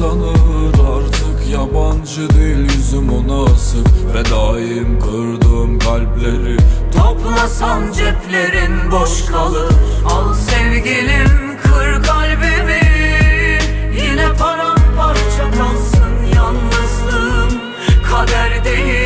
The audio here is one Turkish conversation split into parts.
tanır. Artık yabancı değil yüzüm ona asık. Ve daim kırdığım kalpleri Toplasan ceplerin boş kalır. Al sevgilim kır kalbimi. Yine paramparça kalsın yalnızlığım. Kader değil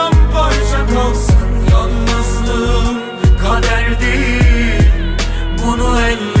kalsın yalnızlığım Kader değil bunu ellerimle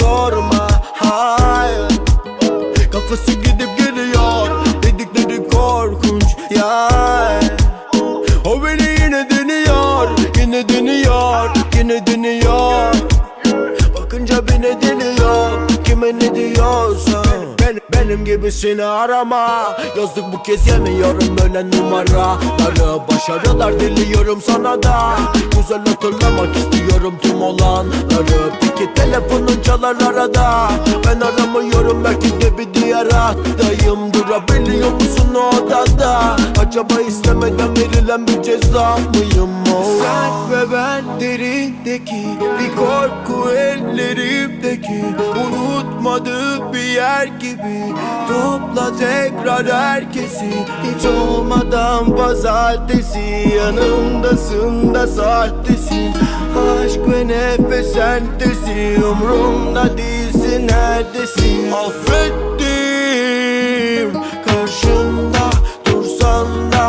sorma Hayır. Kafası gidip geliyor Dedikleri korkunç ya O beni yine deniyor Yine deniyor Yine deniyor. Bakınca beni deniyor Kime ne diyorsun ben, Benim gibisini arama. Yazdık bu kez yemiyorum öyle numaraları. Başarılar diliyorum sana da. Güzel hatırlamak istiyorum tüm olanları telefonun çalar arada. Ben aramıyorum belki de bir diğer hattayım Durabiliyor musun o odada Acaba istemeden verilen bir ceza mıyım? O Sen ve ben derindeki Bir korku ellerimdeki Unutmadığı bir yer gibi. Topla tekrar herkesi. Hiç olmadan pazartesi. Yanımdasın da sahtesin Aşk ve nefes sentezi Umrumda değilsin neredesin? Affettim. Karşımda dursan da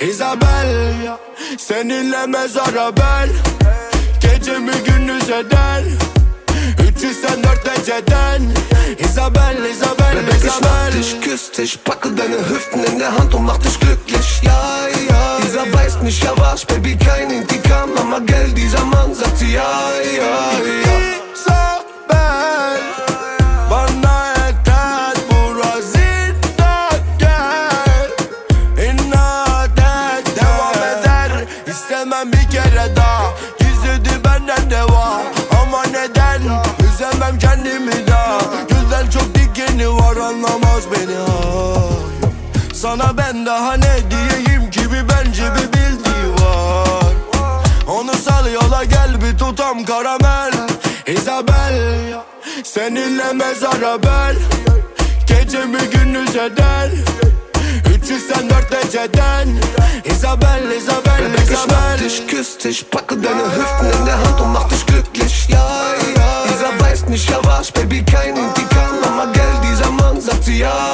Isabel Seninle mezara ben. Gecemi gündüz eder 384 dereceden Isabel, Isabel, Isabel dich, packe deine Hüften in der Hand und mach dich glücklich. Ja, ja, dieser beißt mich, ja wasch, Baby, kein Intikam, Mama, Geld, dieser Mann sagt sie, ja, ja, ja. Sana ben daha ne diyeyim ki bir bence bir bildiği var. Onu sal yola gel bir tutam karamel. Isabel Seninle mezara ben Gecemi gündüz eder? 304 geceden Isabel, Isabel, Isabel dich, küss dich, packe deine Hüften in der Hand und mach dich glücklich. Ja, ja, dieser beißt mich, ja wasch, Baby, kein Intikam, Mama, Geld, dieser Mann sagt sie, ja.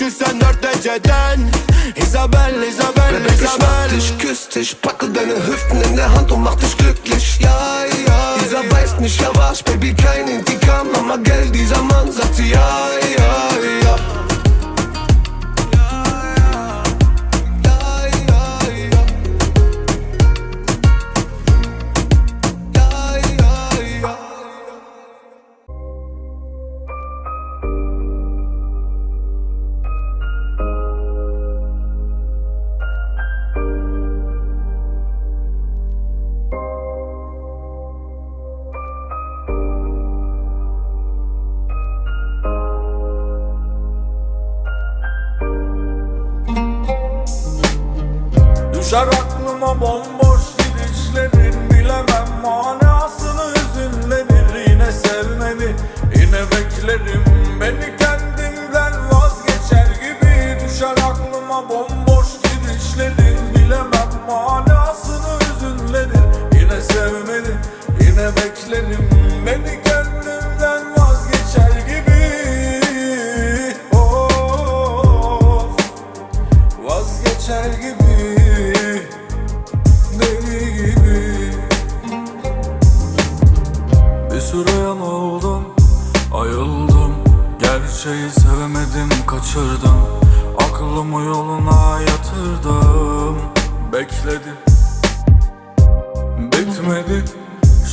304 geceden Isabel, Isabel, Bebek, ich mach Isabel dich, küss dich, packe deine Hüften in der Hand und mach dich glücklich. Ja, ja, dieser mich, ja wasch, Baby, kein Intikam, Mama, Geld, dieser Mann sagt sie, ja. Bomboş gidişlerin Bilemem Bitmedi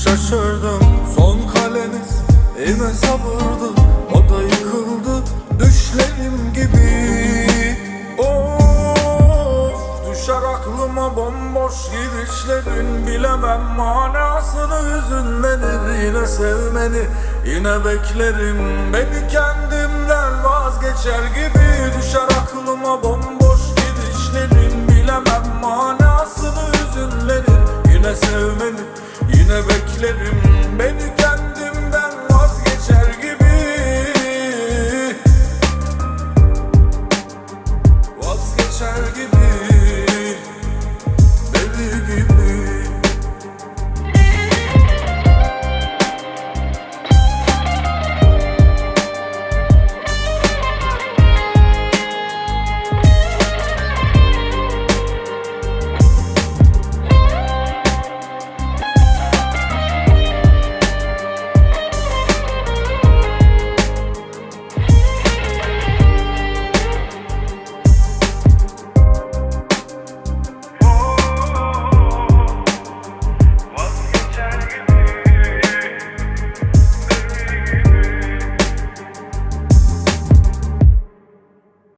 şaşırdım. Son kaleniz İme sabırdı. O da yıkıldı düşlerim gibi. Of düşer aklıma bomboş gidişlerin. Bilemem manasını hüzünlenir yine sevmeni. Yine beklerim. Beni kendimden vazgeçer gibi. Düşer aklıma bomboş yine sevmeni. Yine beklerim beni gel.